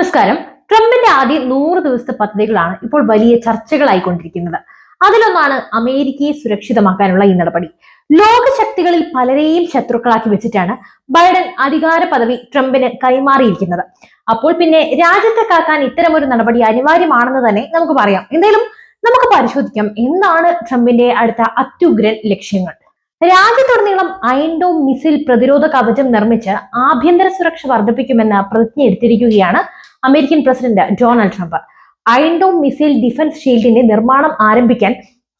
നമസ്കാരം ട്രംപിന്റെ ആദ്യ നൂറ് ദിവസത്തെ പദ്ധതികളാണ് ഇപ്പോൾ വലിയ ചർച്ചകളായിക്കൊണ്ടിരിക്കുന്നത്. അതിലൊന്നാണ് അമേരിക്കയെ സുരക്ഷിതമാക്കാനുള്ള ഈ നടപടി. ലോകശക്തികളിൽ പലരെയും ശത്രുക്കളാക്കി വെച്ചിട്ടാണ് ബൈഡൻ അധികാര പദവി ട്രംപിന് കൈമാറിയിരിക്കുന്നത്. അപ്പോൾ പിന്നെ രാജ്യത്തെ കാക്കാൻ ഇത്തരമൊരു നടപടി അനിവാര്യമാണെന്ന് തന്നെ നമുക്ക് പറയാം. എന്തായാലും നമുക്ക് പരിശോധിക്കാം എന്താണ് ട്രംപിന്റെ അടുത്ത അത്യുഗ്രൻ ലക്ഷ്യങ്ങൾ. രാജ്യത്തുടനീളം അയൻഡോം മിസൈൽ പ്രതിരോധ കവചം നിർമ്മിച്ച് ആഭ്യന്തര സുരക്ഷ വർദ്ധിപ്പിക്കുമെന്ന് പ്രതിജ്ഞ എടുത്തിരിക്കുകയാണ് American president Donald Trump. Iron dome missile defence ഷീൽഡിന്റെ നിർമ്മാണം ആരംഭിക്കാൻ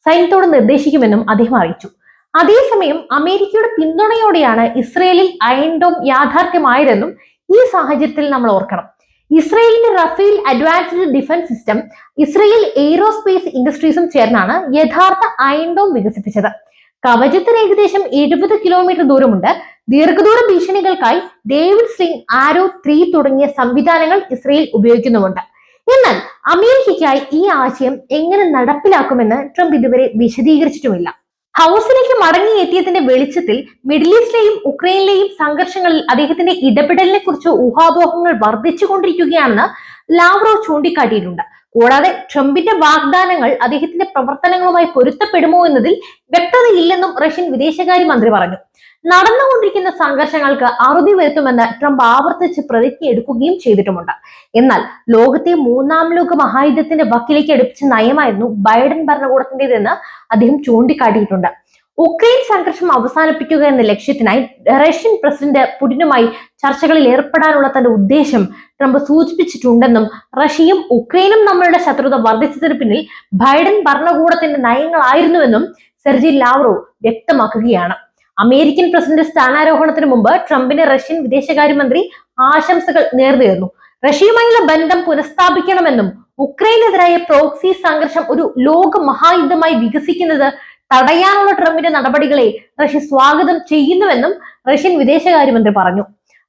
സൈന്യത്തോട് നിർദ്ദേശിക്കുമെന്നും അദ്ദേഹം അറിയിച്ചു. അതേസമയം അമേരിക്കയുടെ പിന്തുണയോടെയാണ് ഇസ്രയേലിൽ അയൻഡോം യാഥാർത്ഥ്യമായതെന്നും ഈ സാഹചര്യത്തിൽ നമ്മൾ ഓർക്കണം. ഇസ്രയേലിന്റെ Rafael advanced defence system Israel aerospace ഇൻഡസ്ട്രീസും ചേർന്നാണ് യഥാർത്ഥ അയൻഡോം വികസിപ്പിച്ചത്. കവചത്തിന് ഏകദേശം എഴുപത് കിലോമീറ്റർ ദൂരമുണ്ട്. ദീർഘദൂര ഭീഷണികൾക്കായി ഡേവിഡ് സ്ലിംഗ് ആരോ ത്രീ തുടങ്ങിയ സംവിധാനങ്ങൾ ഇസ്രയേൽ ഉപയോഗിക്കുന്നുമുണ്ട്. എന്നാൽ അമേരിക്കയ്ക്കായി ഈ ആശയം എങ്ങനെ നടപ്പിലാക്കുമെന്ന് ട്രംപ് ഇതുവരെ വിശദീകരിച്ചിട്ടുമില്ല. ഹൗസിലേക്ക് മടങ്ങിയെത്തിയതിന്റെ വെളിച്ചത്തിൽ മിഡിൽ ഈസ്റ്റിലെയും ഉക്രൈനിലെയും സംഘർഷങ്ങളിൽ അദ്ദേഹത്തിന്റെ ഇടപെടലിനെ കുറിച്ച് ഊഹാപോഹങ്ങൾ വർദ്ധിച്ചുകൊണ്ടിരിക്കുകയാണെന്ന് ലാവ്റോ ചൂണ്ടിക്കാട്ടിയിട്ടുണ്ട്. കൂടാതെ ട്രംപിന്റെ വാഗ്ദാനങ്ങൾ അദ്ദേഹത്തിന്റെ പ്രവർത്തനങ്ങളുമായി പൊരുത്തപ്പെടുമോ എന്നതിൽ വ്യക്തതയില്ലെന്നും റഷ്യൻ വിദേശകാര്യ മന്ത്രി പറഞ്ഞു. നടന്നുകൊണ്ടിരിക്കുന്ന സംഘർഷങ്ങൾക്ക് അറുതി വരുത്തുമെന്ന് ട്രംപ് ആവർത്തിച്ച് പ്രതിജ്ഞ എടുക്കുകയും ചെയ്തിട്ടുമുണ്ട്. എന്നാൽ ലോകത്തെ മൂന്നാം ലോക മഹായുദ്ധത്തിന്റെ വക്കിലേക്ക് അടുപ്പിച്ച നയമായിരുന്നു ബൈഡൻ ഭരണകൂടത്തിന്റേതെന്ന് അദ്ദേഹം ചൂണ്ടിക്കാട്ടിയിട്ടുണ്ട്. ഉക്രൈൻ സംഘർഷം അവസാനിപ്പിക്കുക എന്ന ലക്ഷ്യത്തിനായി റഷ്യൻ പ്രസിഡന്റ് പുടിനുമായി ചർച്ചകളിൽ ഏർപ്പെടാനുള്ള തന്റെ ഉദ്ദേശം ട്രംപ് സൂചിപ്പിച്ചിട്ടുണ്ടെന്നും റഷ്യയും ഉക്രൈനും തമ്മിലുള്ള ശത്രുത വർദ്ധിച്ചതിന് പിന്നിൽ ബൈഡൻ ഭരണകൂടത്തിന്റെ നയങ്ങളായിരുന്നുവെന്നും സെർജി ലാവ്റോ വ്യക്തമാക്കുകയാണ്. അമേരിക്കൻ പ്രസിഡന്റ് സ്ഥാനാരോഹണത്തിന് മുമ്പ് ട്രംപിന് റഷ്യൻ വിദേശകാര്യമന്ത്രി ആശംസകൾ നേർന്നുയർന്നു. റഷ്യയുമായുള്ള ബന്ധം പുനഃസ്ഥാപിക്കണമെന്നും ഉക്രൈനെതിരായ പ്രോക്സി സംഘർഷം ഒരു ലോക മഹായുദ്ധമായി വികസിക്കുന്നത് തടയാനുള്ള ട്രംപിന്റെ നടപടികളെ റഷ്യ സ്വാഗതം ചെയ്യുന്നുവെന്നും റഷ്യൻ വിദേശകാര്യമന്ത്രി പറഞ്ഞു.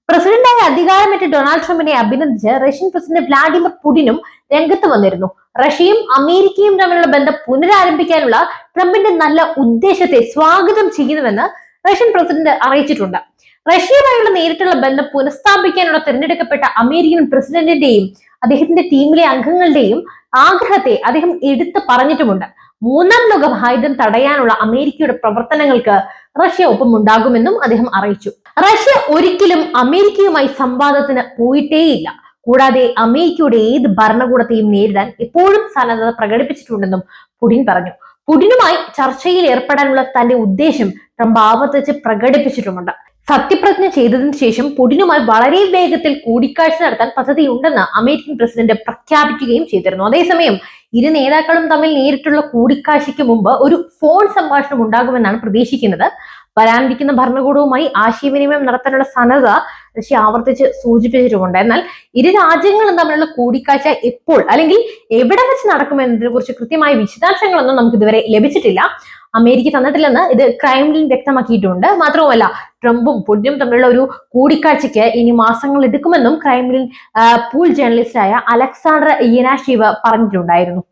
പ്രസിഡന്റായി അധികാരമേറ്റ ഡൊണാൾഡ് ട്രംപിനെ അഭിനന്ദിച്ച് റഷ്യൻ പ്രസിഡന്റ് വ്ളാഡിമിർ പുടിനും രംഗത്ത് വന്നിരുന്നു. റഷ്യയും അമേരിക്കയും തമ്മിലുള്ള ബന്ധം പുനരാരംഭിക്കാനുള്ള ട്രംപിന്റെ നല്ല ഉദ്ദേശത്തെ സ്വാഗതം ചെയ്യുന്നുവെന്ന് റഷ്യൻ പ്രസിഡന്റ് അറിയിച്ചിട്ടുണ്ട്. റഷ്യയുമായുള്ള നേരിട്ടുള്ള ബന്ധം പുനഃസ്ഥാപിക്കാനുള്ള തിരഞ്ഞെടുക്കപ്പെട്ട അമേരിക്കൻ പ്രസിഡന്റിന്റെയും അദ്ദേഹത്തിന്റെ ടീമിലെ അംഗങ്ങളുടെയും ആഗ്രഹത്തെ അദ്ദേഹം എടുത്തു പറഞ്ഞിട്ടുമുണ്ട്. മൂന്നാം ലോക മഹായുദ്ധം തടയാനുള്ള അമേരിക്കയുടെ പ്രവർത്തനങ്ങൾക്ക് റഷ്യ ഒപ്പമുണ്ടാകുമെന്നും അദ്ദേഹം അറിയിച്ചു. റഷ്യ ഒരിക്കലും അമേരിക്കയുമായി സംവാദത്തിന് പോയിട്ടേയില്ല. കൂടാതെ അമേരിക്കയുടെ ഏത് ഭരണകൂടത്തെയും നേരിടാൻ എപ്പോഴും സന്നദ്ധത പ്രകടിപ്പിച്ചിട്ടുണ്ടെന്നും പുടിൻ പറഞ്ഞു. പുടിനുമായി ചർച്ചയിൽ ഏർപ്പെടാനുള്ള തന്റെ ഉദ്ദേശം ട്രംപ് ആവർത്തിച്ച് പ്രകടിപ്പിച്ചിട്ടുമുണ്ട്. സത്യപ്രതിജ്ഞ ചെയ്തതിനു ശേഷം പുടിനുമായി വളരെ വേഗത്തിൽ കൂടിക്കാഴ്ച നടത്താൻ പദ്ധതിയുണ്ടെന്ന് അമേരിക്കൻ പ്രസിഡന്റ് പ്രഖ്യാപിക്കുകയും ചെയ്തിരുന്നു. അതേസമയം ഇരു നേതാക്കളും തമ്മിൽ നേരിട്ടുള്ള കൂടിക്കാഴ്ചയ്ക്ക് മുമ്പ് ഒരു ഫോൺ സംഭാഷണം ഉണ്ടാകുമെന്നാണ് പ്രതീക്ഷിക്കുന്നത്. വരാനിരിക്കുന്ന ഭരണകൂടവുമായി ആശയവിനിമയം നടത്താനുള്ള സന്നദ്ധ റഷ്യ ആവർത്തിച്ച് സൂചിപ്പിച്ചിട്ടുമുണ്ട് എന്നാൽ ഇരു രാജ്യങ്ങളും തമ്മിലുള്ള കൂടിക്കാഴ്ച എപ്പോൾ അല്ലെങ്കിൽ എവിടെ വെച്ച് നടക്കുമെന്നതിനെ കുറിച്ച് കൃത്യമായ വിശദാംശങ്ങളൊന്നും നമുക്ക് ഇതുവരെ ലഭിച്ചിട്ടില്ല. അമേരിക്ക തന്നിട്ടില്ലെന്ന് ഇത് ക്രൈംലിൻ വ്യക്തമാക്കിയിട്ടുണ്ട്. മാത്രവുമല്ല ട്രംപും പുടിനും തമ്മിലുള്ള ഒരു കൂടിക്കാഴ്ചയ്ക്ക് ഇനി മാസങ്ങൾ എടുക്കുമെന്നും ക്രൈംലിൻ പൂൾ ജേർണലിസ്റ്റായ അലക്സാണ്ടർ ഇയനാഷീവ് പറഞ്ഞിട്ടുണ്ടായിരുന്നു.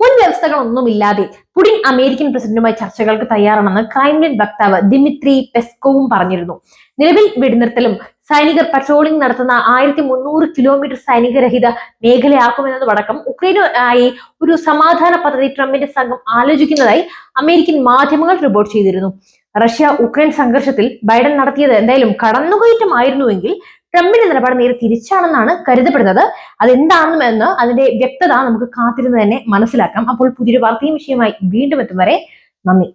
മുൻ വ്യവസ്ഥകളൊന്നുമില്ലാതെ പുടിൻ അമേരിക്കൻ പ്രസിഡന്റുമായി ചർച്ചകൾക്ക് തയ്യാറാണെന്ന് ക്രൈംലിൻ വക്താവ് ദിമിത്രി പെസ്കോവും പറഞ്ഞിരുന്നു. നിലവിൽ വെടിനിർത്തലും സൈനികർ പട്രോളിംഗ് നടത്തുന്ന ആയിരത്തി മുന്നൂറ് കിലോമീറ്റർ സൈനികരഹിത മേഖലയാക്കുമെന്നതുമടക്കം ഉക്രൈനുമായി ഒരു സമാധാന പദ്ധതി ട്രംപിന്റെ സംഘം ആലോചിക്കുന്നതായി അമേരിക്കൻ മാധ്യമങ്ങൾ റിപ്പോർട്ട് ചെയ്തിരുന്നു. റഷ്യ ഉക്രൈൻ സംഘർഷത്തിൽ ബൈഡൻ നടത്തിയത് എന്തായാലും കടന്നുകയറ്റമായിരുന്നുവെങ്കിൽ ട്രംപിന്റെ നിലപാട് നേരെ തിരിച്ചാണെന്നാണ് കരുതപ്പെടുന്നത്. അതെന്താണെന്ന് അതിന്റെ വ്യക്തത നമുക്ക് കാത്തിരുന്ന് തന്നെ മനസ്സിലാക്കാം. അപ്പോൾ പുതിയൊരു വാർത്തയും വിഷയമായി വീണ്ടും എത്തും വരെ നന്ദി.